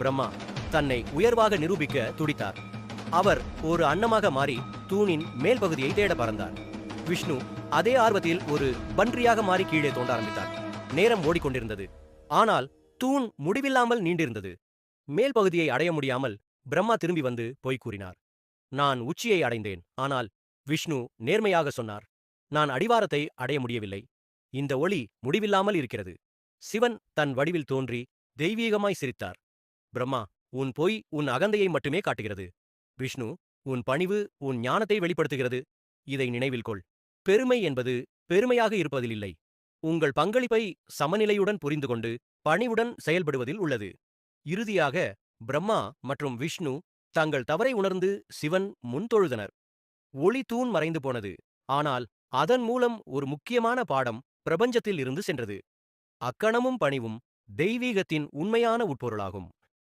பிரம்மா தன்னை உயர்வாக நிரூபிக்க துடித்தார். அவர் ஒரு அன்னமாக மாறி தூணின் மேல் பகுதியை தேட பறந்தார். விஷ்ணு அதே ஆர்வத்தில் ஒரு பன்றியாக மாறி கீழே தோண்ட ஆரம்பித்தார். நேரம் ஓடிக்கொண்டிருந்தது. ஆனால் தூண் முடிவில்லாமல் நீண்டிருந்தது. மேல் பகுதியை அடைய முடியாமல் பிரம்மா திரும்பி வந்து பொய் கூறினார். நான் உச்சியை அடைந்தேன். ஆனால் விஷ்ணு நேர்மையாக சொன்னார். நான் அடிவாரத்தை அடைய முடியவில்லை. இந்த ஒளி முடிவில்லாமல் இருக்கிறது. சிவன் தன் வடிவில் தோன்றி தெய்வீகமாய் சிரித்தார். பிரம்மா உன் பொய் உன் அகந்தையை மட்டுமே காட்டுகிறது. விஷ்ணு உன் பணிவு உன் ஞானத்தை வெளிப்படுத்துகிறது. இதை நினைவில் கொள். பெருமை என்பது பெருமையாக இருப்பதில்லை உங்கள் பங்களிப்பை சமநிலையுடன் புரிந்து கொண்டு பணிவுடன் செயல்படுவதில் உள்ளது. இறுதியாக பிரம்மா மற்றும் விஷ்ணு தங்கள் தவறை உணர்ந்து சிவன் முன்தொழுதனர் ஒளி தூண் மறைந்து போனது. ஆனால் அதன் மூலம் ஒரு முக்கியமான பாடம் பிரபஞ்சத்தில் இருந்து சென்றது. அக்கணமும் பணிவும் தெய்வீகத்தின் உண்மையான உட்பொருளாகும்.